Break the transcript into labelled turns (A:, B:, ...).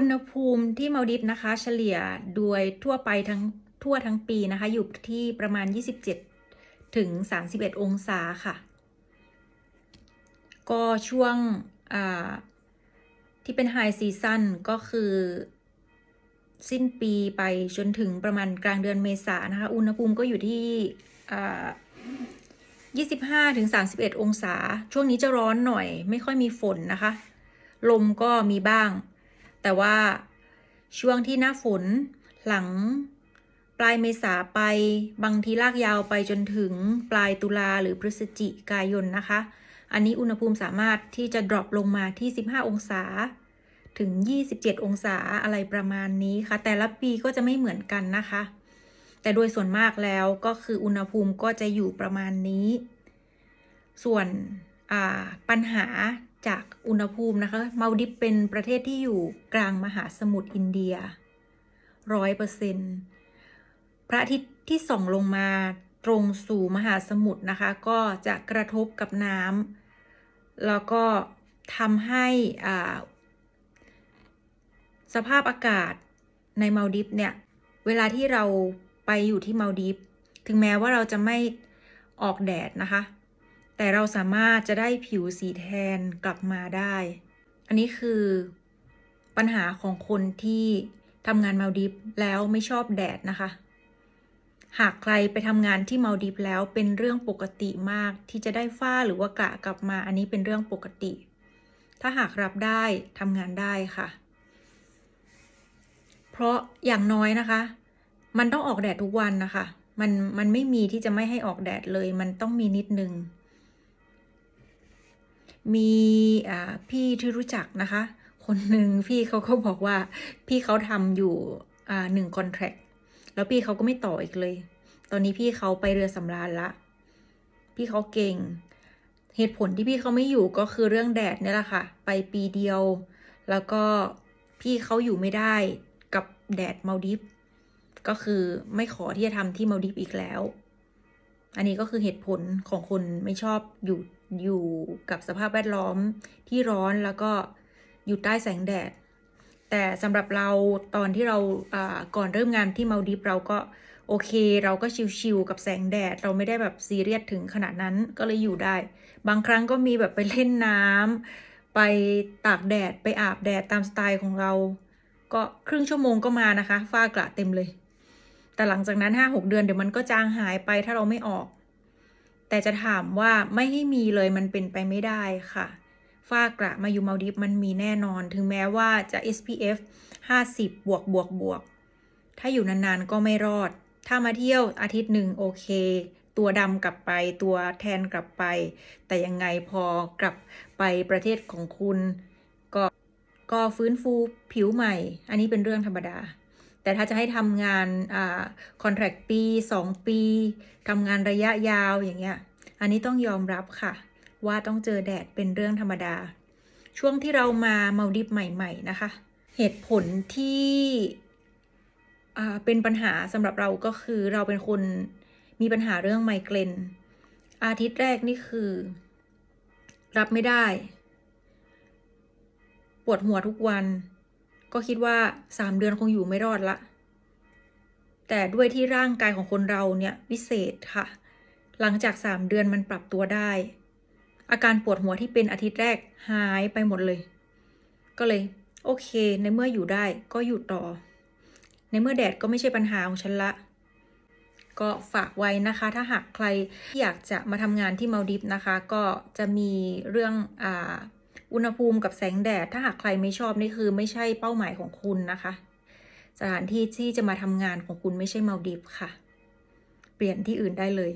A: อุณหภูมิที่มาดิฟนะคะ เฉลี่ยโดยทั่วไปทั้งทั่วทั้งปีนะคะ อยู่ที่ประมาณ 27 ถึง 31 องศาค่ะ ก็ช่วงที่เป็นไฮซีซั่นก็คือ สิ้นปีไปจนถึงประมาณกลางเดือนเมษานะคะ อุณหภูมิก็อยู่ที่อ่า25ถึง31 องศา ช่วงนี้จะร้อนหน่อย ไม่ค่อยมีฝนนะคะ ลมก็มีบ้าง แต่ว่าช่วงที่หน้าฝนหลังปลายเมษาไปบางทีลากยาวไปจนถึงปลายตุลาหรือพฤศจิกายนนะคะ อันนี้อุณหภูมิสามารถที่จะ drop ลงมาที่ 15 องศา ถึง 27 องศาอะไรประมาณนี้ค่ะ แต่ละปีก็จะไม่เหมือนกันนะคะ แต่โดยส่วนมากแล้วก็คืออุณหภูมิก็จะอยู่ประมาณนี้ ส่วนปัญหา จากอุณหภูมินะคะมาดิฟเป็นประเทศที่อยู่กลางมหาสมุทรอินเดียร้อยเปอร์เซ็นต์พระอาทิตย์ที่ส่องลงมาตรงสู่มหาสมุทรนะคะ ก็จะกระทบกับน้ำแล้วก็ทำให้สภาพอากาศในมาลดิฟเนี่ยเวลาที่เราไปอยู่ที่มาลดิฟถึงแม้ว่าเราจะไม่ออกแดดนะคะ แต่เราสามารถจะได้ผิวสีแทนกลับมาได้ อันนี้คือปัญหาของคนที่ทำงานมาดิฟแล้วไม่ชอบแดดนะคะ หากใครไปทำงานที่มาดิฟแล้วเป็นเรื่องปกติมากที่จะได้ฝ้าหรือว่ากระกลับมา อันนี้เป็นเรื่องปกติ ถ้าหากรับได้ทำงานได้ค่ะ เพราะอย่างน้อยนะคะ มันต้องออกแดดทุกวันนะคะ มันมันไม่มีที่จะไม่ให้ออกแดดเลย มันต้องมีนิดนึง มีพี่ที่รู้จักนะคะ คนหนึ่งพี่เขาก็บอกว่าพี่เขาทำอยู่หนึ่งคอนแทคแล้วพี่เขาก็ไม่ต่ออีกเลย ตอนนี้พี่เขาไปเรือสำราญละ พี่เขาเก่ง เหตุผลที่พี่เขาไม่อยู่ก็คือเรื่องแดดนี่แหละค่ะ ไปปีเดียว แล้วก็พี่เขาอยู่ไม่ได้กับแดดมาดิฟก็คือไม่ขอที่จะทำที่มาดิฟอีกแล้ว อันนี้ก็คือเหตุผลของคนไม่ชอบอยู่อยู่กับสภาพแวดล้อมที่ร้อนแล้วก็อยู่ใต้แสงแดด แต่สำหรับเราตอนที่เราก่อนเริ่มงานที่มาดิฟเราก็โอเค เราก็ชิวๆกับแสงแดด เราไม่ได้แบบซีเรียสถึงขนาดนั้นก็เลยอยู่ได้ บางครั้งก็มีแบบไปเล่นน้ำไปตากแดดไปอาบแดดตามสไตล์ของเรา ก็ครึ่งชั่วโมงก็มานะคะ ฝ้ากระเต็มเลย แต่หลังจากนั้นห้าหกเดือนเดี๋ยวมันก็จางหายไปถ้าเราไม่ออก แต่จะถามว่าไม่ให้มีเลยมันเป็นไปไม่ได้ค่ะฝ้ากระมาอยู่มาดิฟมันมีแน่นอน ถึงแม้ว่าจะ SPF 50 บวกบวกบวก ถ้าอยู่นานๆก็ไม่รอด ถ้ามาเที่ยวอาทิตย์หนึ่งโอเค ตัวดำกลับไปตัวแทนกลับไป แต่ยังไงพอกลับไปประเทศของคุณ ก็ก็ฟื้นฟูผิวใหม่ อันนี้เป็นเรื่องธรรมดา แต่ถ้าจะให้ทำงานอ่าคอนแทคปี 2 ปีทำงานระยะยาวอย่างเงี้ย อันนี้ต้องยอมรับค่ะ ว่าต้องเจอแดดเป็นเรื่องธรรมดา ช่วงที่เรามามาดิฟใหม่ ๆ นะคะ เหตุผลที่เป็นปัญหาสำหรับเราก็คือเราเป็นคนมีปัญหาเรื่องไมเกรนอาทิตย์แรกนี่คือ รับไม่ได้ ปวดหัวทุกวัน ก็คิดว่าสามเดือนคงอยู่ไม่รอดละ แต่ด้วยที่ร่างกายของคนเราเนี่ยวิเศษค่ะ หลังจากสามเดือนมันปรับตัวได้ อาการปวดหัวที่เป็นอาทิตย์แรกหายไปหมดเลย ก็เลย โอเค ในเมื่ออยู่ได้ก็อยู่ต่อ ในเมื่อแดดก็ไม่ใช่ปัญหาของฉันละ ก็ฝากไว้นะคะ ถ้าหากใครอยากจะมาทำงานที่มาลดิฟนะคะ ก็จะมีเรื่องอ่า อุณหภูมิกับแสงแดด ถ้าหากใครไม่ชอบนี่คือไม่ใช่เป้าหมายของคุณนะคะ สถานที่ที่จะมาทำงานของคุณไม่ใช่มาดิฟค่ะ เปลี่ยนที่อื่นได้เลย